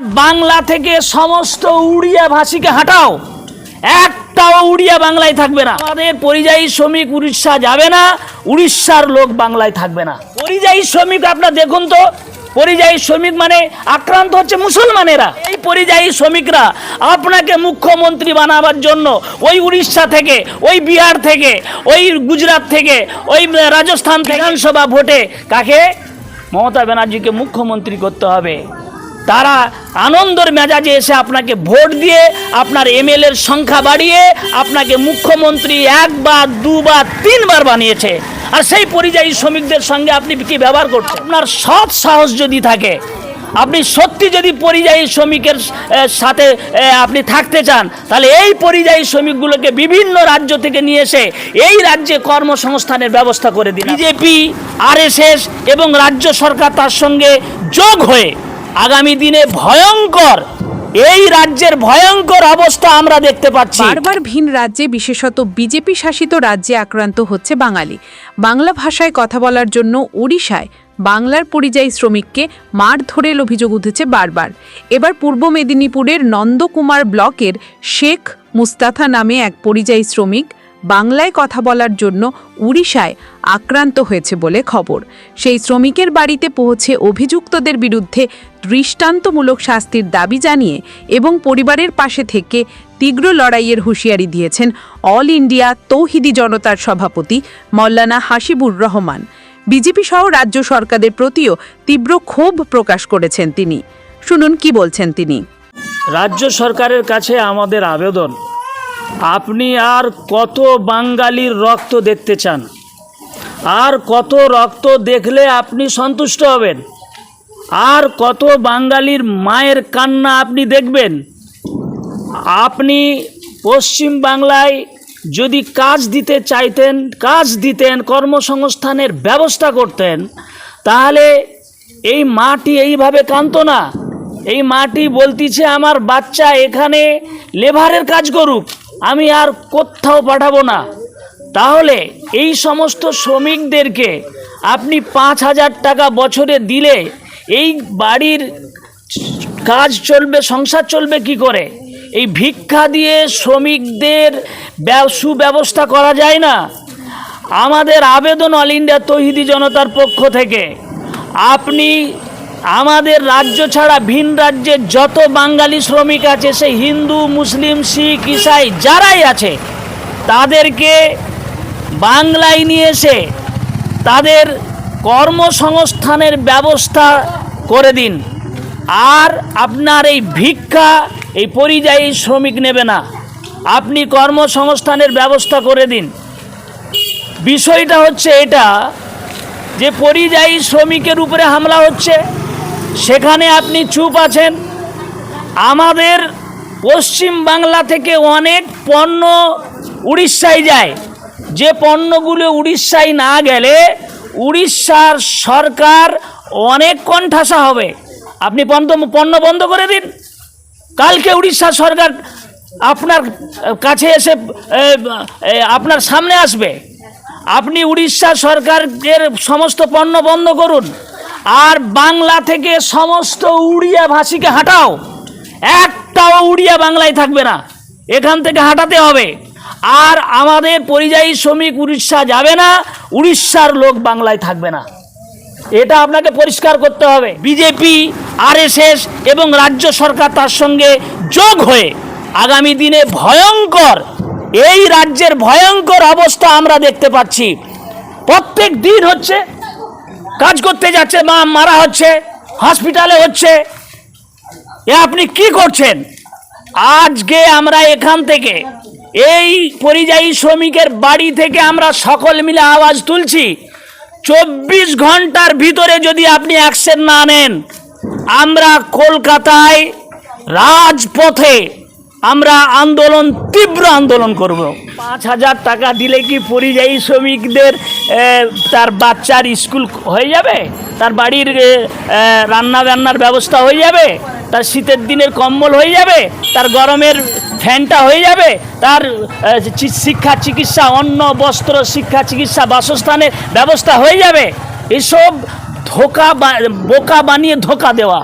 বাংলা থেকে সমস্ত উড়িয়া ভাষীকে হাঁটাও। একটাও উড়িয়া বাংলায় থাকবে না। আমাদের পরিযায়ী শ্রমিক উড়িষ্যা যাবে না, উড়িষ্যার লোক বাংলায় থাকবে না। পরিযায়ী শ্রমিক আপনার দেখুন তো, পরিযায়ী শ্রমিক মানে আক্রান্ত হচ্ছে মুসলমানেরা। এই পরিযায়ী শ্রমিকরা আপনাকে মুখ্যমন্ত্রী বানাবার জন্য ওই উড়িষ্যা থেকে, ওই বিহার থেকে, ওই গুজরাট থেকে, ওই রাজস্থান বিধানসভা ভোটে কাকে? মমতা ব্যানার্জিকে মুখ্যমন্ত্রী করতে হবে। তারা আনন্দের মেজাজে এসে আপনাকে ভোট দিয়ে আপনার এমএলএর সংখ্যা বাড়িয়ে আপনাকে মুখ্যমন্ত্রী একবার দুবার তিনবার বানিয়েছে। আর সেই পরিযায়ী শ্রমিকদের সঙ্গে আপনি কি ব্যবহার করছেন? আপনার সৎ সাহস যদি থাকে আপনি সত্যি যদি পরিযায়ী শ্রমিকের সাথে আপনি থাকতে চান তাহলে এই পরিযায়ী শ্রমিকগুলোকে বিভিন্ন রাজ্য থেকে নিয়ে এসে এই রাজ্যে কর্মসংস্থানের ব্যবস্থা করে দিন। বিজেপি আরএসএস এবং রাজ্য সরকার তার সঙ্গে যোগ হয়ে আগামী দিনে ভয়ঙ্কর, এই রাজ্যের ভয়ঙ্কর অবস্থা আমরা দেখতে পাচ্ছি। বারবার ভিন রাজ্যে, বিশেষত বিজেপি শাসিত রাজ্যে আক্রান্ত হচ্ছে বাঙালি। বাংলা ভাষায় কথা বলার জন্য ওড়িশায় বাংলার পরিযায়ী শ্রমিককে মার ধরের অভিযোগ উঠেছে বারবার। এবার পূর্ব মেদিনীপুরের নন্দকুমার ব্লকের শেখ মুস্তাফা নামে এক পরিযায়ী শ্রমিক বাংলায় কথা বলার জন্য উড়িষ্যায় আক্রান্ত হয়েছে বলে খবর। সেই শ্রমিকের বাড়িতে পৌঁছে অভিযুক্তদের বিরুদ্ধে দৃষ্টান্তমূলক শাস্তির দাবি জানিয়ে এবং পরিবারের পাশে থেকে তীব্র লড়াইয়ের হুঁশিয়ারি দিয়েছেন অল ইন্ডিয়া তৌহিদি জনতার সভাপতি মল্লানা হাসিবুর রহমান। বিজেপি সহ রাজ্য সরকারের প্রতিও তীব্র ক্ষোভ প্রকাশ করেছেন তিনি। শুনুন কি বলছেন তিনি। রাজ্য সরকারের কাছে আমাদের আবেদন, আপনি আর কত বাঙালির রক্ত দেখতে চান? আর কত রক্ত দেখলে আপনি সন্তুষ্ট হবেন? আর কত বাঙালির মায়ের কান্না আপনি দেখবেন? আপনি পশ্চিম বাংলায় যদি কাজ দিতে চাইতেন, কাজ দিতেন, কর্মসংস্থানের ব্যবস্থা করতেন, তাহলে এই মাটি এইভাবে কাঁদতো না? এই মাটি বলতিছে, আমার বাচ্চা এখানে লেভারের কাজ করুক, আমি আর কোথাও পাঠাবো না। তাহলে এই সমস্ত শ্রমিকদেরকে আপনি পাঁচ হাজার টাকা বছরে দিলে এই বাড়ির কাজ চলবে, সংসার চলবে কি করে? এই ভিক্ষা দিয়ে শ্রমিকদের ব্যব- সুব্যবস্থা করা যায় না। আমাদের আবেদন অল ইন্ডিয়া তহিদি জনতার পক্ষ থেকে। আপনি আমাদের রাজ্য ছাড়া ভিন রাজ্যের যত বাঙালি শ্রমিক আছে সে হিন্দু, মুসলিম, শিখ, ইসাই, যারাই আছে, তাদেরকে বাংলায় নিয়ে এসে তাদের কর্মসংস্থানের ব্যবস্থা করে দিন। আর আপনার এই ভিক্ষা, এই পরিযায়ী শ্রমিক নেবে না। আপনি কর্মসংস্থানের ব্যবস্থা করে দিন। বিষয়টা হচ্ছে এটা যে পরিযায়ী শ্রমিকের উপরে হামলা হচ্ছে, সেখানে আপনি চুপ আছেন। আমাদের পশ্চিম বাংলা থেকে অনেক পণ্য উড়িষ্যায় যায়। যে পণ্যগুলো উড়িষ্যায় না গেলে উড়িষ্যার সরকার অনেক কণ্ঠাসা হবে। আপনি পণ্য পণ্য বন্ধ করে দিন। কালকে উড়িষ্যা সরকার আপনার কাছে এসে আপনার সামনে আসবে। আপনি উড়িষ্যা সরকারের সমস্ত পণ্য বন্ধ করুন আর বাংলা থেকে সমস্ত উড়িয়া ভাষীকে হাঁটাও। একটাও উড়িয়া বাংলায় থাকবে না। এখান থেকে হাঁটাতে হবে। আর আমাদের পরিযায়ী শ্রমিক উড়িষ্যা যাবে না, উড়িষ্যার লোক বাংলায় থাকবে না। এটা আপনাকে পরিষ্কার করতে হবে। বিজেপি, আরএসএস এবং রাজ্য সরকার তার সঙ্গে যোগ হয়ে আগামী দিনে ভয়ঙ্কর, এই রাজ্যের ভয়ঙ্কর অবস্থা আমরা দেখতে পাচ্ছি। প্রত্যেক দিন হচ্ছে, কাজ করতে যাচ্ছে, মা মারা হচ্ছে হসপিটালে হচ্ছে। এ আপনি কি করছেন? আজকে আমরা এখান থেকে এই পরিযায়ী শ্রমিকের বাড়ি থেকে আমরা সকল মিলে আওয়াজ তুলছি। চব্বিশ ঘণ্টার ভিতরে যদি আপনি অ্যাকশন না নেন, আমরা কলকাতায় রাজপথে আমরা আন্দোলন, তীব্র আন্দোলন করব। পাঁচ হাজার টাকা দিলে কি পরিযায়ী শ্রমিকদের তার বাচ্চার স্কুল হয়ে যাবে? তার বাড়ির রান্না বান্নার ব্যবস্থা হয়ে যাবে? তার শীতের দিনের কম্বল হয়ে যাবে? তার গরমের ফ্যানটা হয়ে যাবে, তার শিক্ষা, চিকিৎসা, অন্ন, বস্ত্র, শিক্ষা, চিকিৎসা, বাসস্থানের ব্যবস্থা হয়ে যাবে। এসব ধোকা বোকা বানিয়ে ধোকা দেওয়া।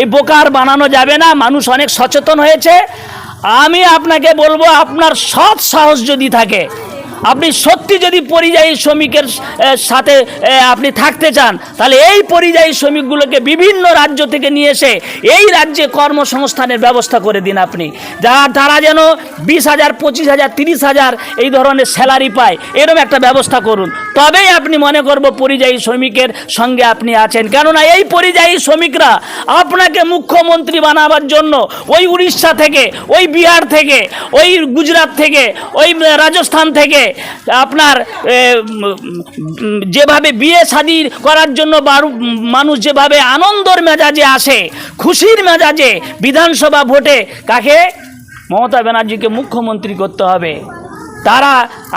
এই বোকার বানানো যাবে না, মানুষ অনেক সচেতন হয়েছে। আমি আপনাকে বলব, আপনার সৎ সাহস যদি থাকে আপনি সত্যি যদি পরিযায়ী শ্রমিকের সাথে আপনি থাকতে চান, তাহলে এই পরিযায়ী শ্রমিকগুলোকে বিভিন্ন রাজ্য থেকে নিয়ে এসে এই রাজ্যে কর্মসংস্থানের ব্যবস্থা করে দিন আপনি। যা তারা যেন বিশ হাজার, পঁচিশ হাজার, তিরিশ হাজার এই ধরনের স্যালারি পায় এরকম একটা ব্যবস্থা করুন। তবেই আপনি মনে করব পরিযায়ী শ্রমিকের সঙ্গে আপনি আছেন। কেননা এই পরিযায়ী শ্রমিকরা আপনাকে মুখ্যমন্ত্রী বানাবার জন্য ওই উড়িষ্যা থেকে, ওই বিহার থেকে, ওই গুজরাট থেকে, ওই রাজস্থান থেকে আপনার যেভাবে বিয়ে শাদি করার জন্য মানুষ যেভাবে আনন্দর মেজাজে আসে, খুশির মেজাজে বিধানসভা ভোটে, কাকে? মমতা ব্যানার্জিকে মুখ্যমন্ত্রী করতে হবে। তারা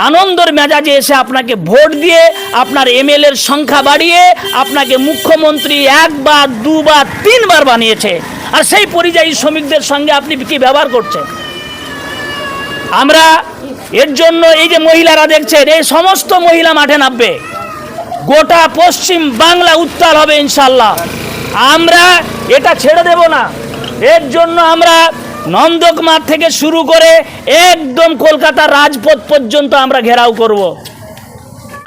আনন্দর মেজাজে এসে আপনাকে ভোট দিয়ে, আপনার এমএলএর সংখ্যা বাড়িয়ে, আপনাকে মুখ্যমন্ত্রী একবার, দুবার, তিনবার বানিয়েছে। আর সেই পরিযায়ী শ্রমিকদের সঙ্গে আপনি কি ব্যবহার করছেন? আমরা এর জন্য এই যে মহিলারা দেখছেন, এই সমস্ত মহিলা মাঠে নামবে। গোটা পশ্চিম বাংলা উত্তাল হবে ইনশাল্লাহ আমরা এটা ছেড়ে দেব না। এর জন্য আমরা নন্দকুমার থেকে শুরু করে একদম কলকাতা রাজপথ পর্যন্ত আমরা ঘেরাও করব।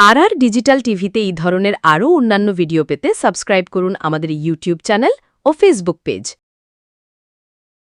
আর আর ডিজিটাল টিভিতে এই ধরনের আরও অন্যান্য ভিডিও পেতে সাবস্ক্রাইব করুন আমাদের ইউটিউব চ্যানেল ও ফেসবুক পেজ।